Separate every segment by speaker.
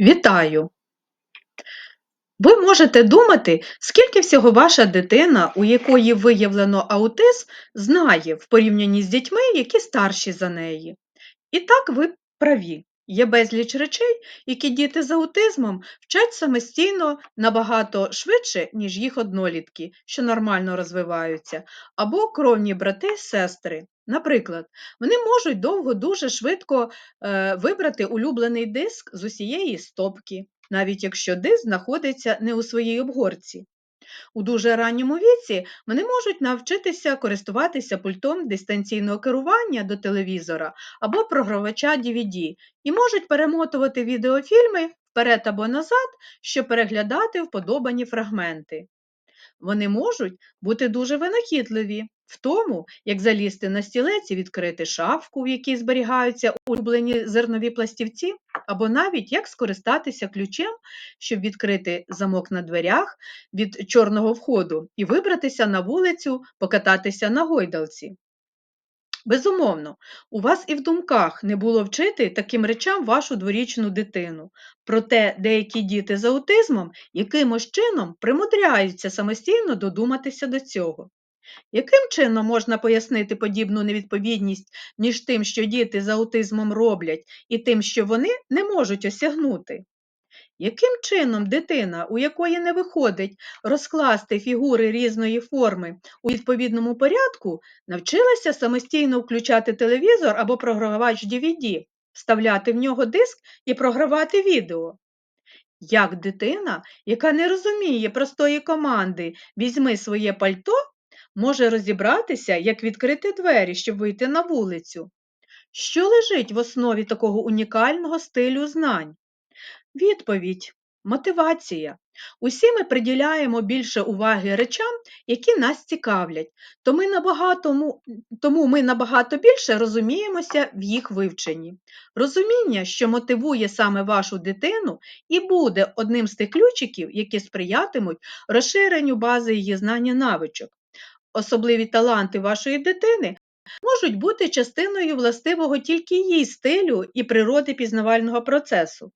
Speaker 1: Вітаю! Ви можете думати, скільки всього ваша дитина, у якої виявлено аутизм, знає в порівнянні з дітьми, які старші за неї. І так ви праві. Є безліч речей, які діти з аутизмом вчать самостійно набагато швидше, ніж їх однолітки, що нормально розвиваються, або кровні брати, сестри. Наприклад, вони можуть довго дуже швидко е, вибрати улюблений диск з усієї стопки, навіть якщо диск знаходиться не у своїй обгорці. У дуже ранньому віці вони можуть навчитися користуватися пультом дистанційного керування до телевізора або програвача DVD і можуть перемотувати відеофільми вперед або назад, щоб переглядати вподобані фрагменти. Вони можуть бути дуже винахідливі в тому, як залізти на стілець і відкрити шафку, в якій зберігаються улюблені зернові пластівці, або навіть як скористатися ключем, щоб відкрити замок на дверях від чорного входу і вибратися на вулицю, покататися на гойдалці. Безумовно, у вас і в думках не було вчити таким речам вашу дворічну дитину. Проте деякі діти з аутизмом якимось чином примудряються самостійно додуматися до цього. Яким чином можна пояснити подібну невідповідність між тим, що діти з аутизмом роблять, і тим, що вони не можуть осягнути? Яким чином дитина, у якої не виходить розкласти фігури різної форми у відповідному порядку, навчилася самостійно включати телевізор або програвач DVD, вставляти в нього диск і програвати відео? Як дитина, яка не розуміє простої команди Візьми своє пальто, може розібратися, як відкрити двері, щоб вийти на вулицю? Що лежить в основі такого унікального стилю знань? Відповідь мотивація. Усі ми приділяємо більше уваги речам, які нас цікавлять, то набагато, тому ми набагато більше розуміємося в їх вивченні. Розуміння, що мотивує саме вашу дитину, і буде одним з тих ключиків, які сприятимуть розширенню бази її знання навичок. Особливі таланти вашої дитини можуть бути частиною властивого тільки її стилю і природи пізнавального процесу.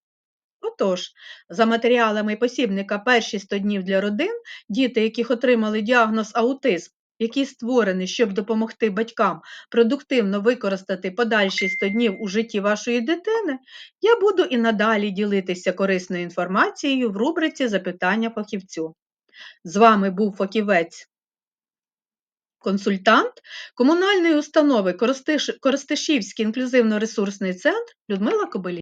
Speaker 1: Отож, за матеріалами посібника перші 100 днів для родин, діти, яких отримали діагноз аутизм, який створений, щоб допомогти батькам продуктивно використати подальші 100 днів у житті вашої дитини, я буду і надалі ділитися корисною інформацією в рубриці Запитання фахівцю. З вами був фахівець. Консультант комунальної установи Коростишівський інклюзивно-ресурсний центр Людмила Кобилі.